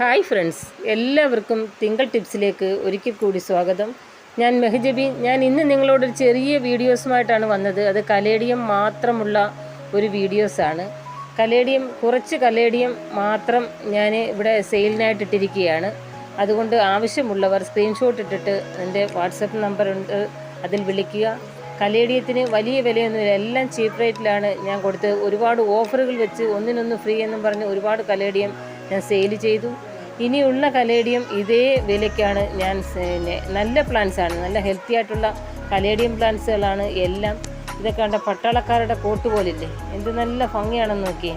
Hi friends എല്ലാവർക്കും തിങ്കൾ ടിപ്സിലേക്ക് ഒരിക്കൽ കൂടി സ്വാഗതം. ഞാൻ മെഹജബി. ഞാൻ ഇന്ന് നിങ്ങളോടൊരു ചെറിയ വീഡിയോസുമായിട്ടാണ് വന്നത്. അത് കലേഡിയം മാത്രമുള്ള ഒരു വീഡിയോസാണ്. കലേഡിയം കുറച്ച് കലേഡിയം മാത്രം ഞാൻ ഇവിടെ സെയിലിനായിട്ട് ഇട്ടിരിക്കുകയാണ്. അതുകൊണ്ട് ആവശ്യമുള്ളവർ സ്ക്രീൻഷോട്ട് ഇട്ടിട്ട് എന്റെ വാട്സപ്പ് നമ്പർ ഉണ്ട്. അതിൽ വിളിക്കുക. കലേഡിയത്തിന് വലിയ വിലയൊന്നുമില്ല. എല്ലാം ചീപ്പ് റേറ്റിലാണ് ഞാൻ കൊടുത്ത് ഒരുപാട് ഓഫറുകൾ വെച്ച് ഒന്നിനൊന്ന് ഫ്രീ എന്നും പറഞ്ഞ് ഒരുപാട് കലേഡിയം ഞാൻ സെയിൽ ചെയ്തു. ഇനിയുള്ള കലേഡിയം ഇതേ വിലയ്ക്കാണ് ഞാൻ നല്ല പ്ലാന്റ്സ് ആണ്. നല്ല ഹെൽത്തി ആയിട്ടുള്ള കലേഡിയം പ്ലാന്റ്സുകളാണ് എല്ലാം. ഇതൊക്കെ കണ്ട പട്ടാളക്കാരുടെ കോട്ട് പോലില്ലേ? എന്ത് നല്ല ഭംഗിയാണെന്ന് നോക്കിയേ.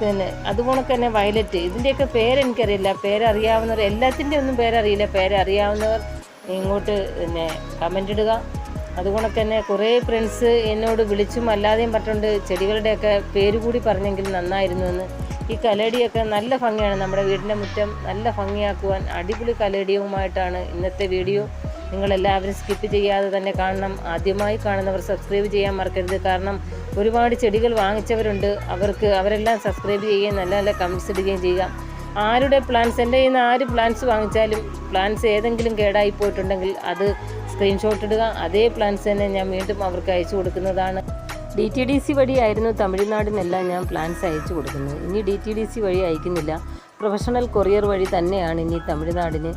പിന്നെ അതുപോലെ തന്നെ വയലറ്റ് ഇതിന്റെയൊക്കെ പേരെനിക്കറിയില്ല പേരറിയാവുന്നവർ എല്ലാത്തിന്റെ ഒന്നും പേരറിയില്ല. പേരറിയാവുന്നവർ ഇങ്ങോട്ട് പിന്നെ കമന്റ് ഇടുക. അതുകൊണ്ട് തന്നെ കുറേ ഫ്രണ്ട്സ് എന്നോട് വിളിച്ചും അല്ലാതെയും പറഞ്ഞിട്ടുണ്ട്. ചെടികളുടെയൊക്കെ പേര് കൂടി പറഞ്ഞെങ്കിൽ നന്നായിരുന്നു എന്ന്. ഈ കലടിയൊക്കെ നല്ല ഭംഗിയാണ് നമ്മുടെ വീടിന്റെ മുറ്റം നല്ല ഭംഗിയാക്കുവാൻ അടിപൊളി കലേടിയവുമായിട്ടാണ് ഇന്നത്തെ വീഡിയോ. നിങ്ങളെല്ലാവരും സ്കിപ്പ് ചെയ്യാതെ തന്നെ കാണണം. ആദ്യമായി കാണുന്നവർ സബ്സ്ക്രൈബ് ചെയ്യാൻ മറക്കരുത്. കാരണം ഒരുപാട് ചെടികൾ വാങ്ങിച്ചവരുണ്ട്. അവർക്ക് അവരെല്ലാം സബ്സ്ക്രൈബ് ചെയ്യുകയും നല്ല നല്ല കമൻസ് ഇടുകയും ചെയ്യുക. ആരുടെ പ്ലാൻസ് എന്റെ കയ്യിൽ നിന്ന് ആര് പ്ലാൻസ് വാങ്ങിച്ചാലും പ്ലാൻസ് ഏതെങ്കിലും കേടായി പോയിട്ടുണ്ടെങ്കിൽ അത് സ്ക്രീൻഷോട്ട് ഇടുക. അതേ പ്ലാൻസ് തന്നെ ഞാൻ വീണ്ടും അവർക്ക് അയച്ചു കൊടുക്കുന്നതാണ്. ഡി ടി ഡി സി വഴിയായിരുന്നു തമിഴ്നാടിനെല്ലാം ഞാൻ പ്ലാൻസ് അയച്ചു കൊടുക്കുന്നത്. ഇനി ഡി ടി ഡി സി വഴി അയക്കുന്നില്ല. പ്രൊഫഷണൽ കൊറിയർ വഴി തന്നെയാണ് ഇനി തമിഴ്നാടിന്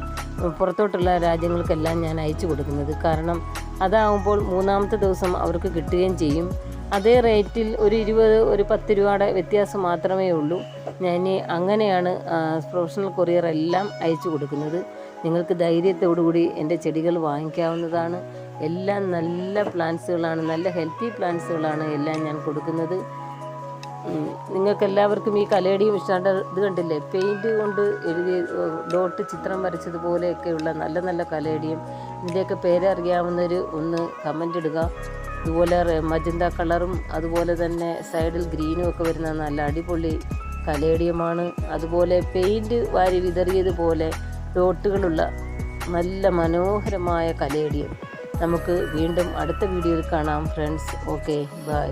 പുറത്തോട്ടുള്ള രാജ്യങ്ങൾക്കെല്ലാം ഞാൻ അയച്ചു കൊടുക്കുന്നത്. കാരണം അതാവുമ്പോൾ മൂന്നാമത്തെ ദിവസം അവർക്ക് കിട്ടുകയും ചെയ്യും. അതേ റേറ്റിൽ ഒരു ഇരുപത് ഒരു പത്ത് രൂപയുടെ വ്യത്യാസം മാത്രമേ ഉള്ളൂ. ഞാൻ അങ്ങനെയാണ് പ്രൊഫഷണൽ കൊറിയർ എല്ലാം അയച്ചു കൊടുക്കുന്നത്. നിങ്ങൾക്ക് ധൈര്യത്തോടുകൂടി എന്റെ ചെടികൾ വാങ്ങിക്കാവുന്നതാണ്. എല്ലാം നല്ല പ്ലാന്റ്സുകളാണ് നല്ല ഹെൽത്തി പ്ലാന്റ്സുകളാണ് എല്ലാം ഞാൻ കൊടുക്കുന്നത്. നിങ്ങൾക്കെല്ലാവർക്കും ഈ കലയടിയും ഇഷ്ടാണ്ട് ഇത് കണ്ടില്ലേ? പെയിന്റ് കൊണ്ട് എഴുതി ഡോട്ട് ചിത്രം വരച്ചതുപോലെയൊക്കെയുള്ള നല്ല നല്ല കലയടിയും ഇതിന്റെയൊക്കെ പേരറിയാവുന്നവർ ഒന്ന് കമന്റ് ഇടുക. ഇതുപോലെ മജന്ത കളറും അതുപോലെ തന്നെ സൈഡിൽ ഗ്രീനും ഒക്കെ വരുന്ന നല്ല അടിപൊളി കലേഡിയമാണ് അതുപോലെ പെയിന്റ് വാരി വിതറിയതുപോലെ ഡോട്ടുകളുള്ള നല്ല മനോഹരമായ കലേഡിയം നമുക്ക് വീണ്ടും അടുത്ത വീഡിയോയിൽ കാണാം ഫ്രണ്ട്സ് ഓക്കെ ബൈ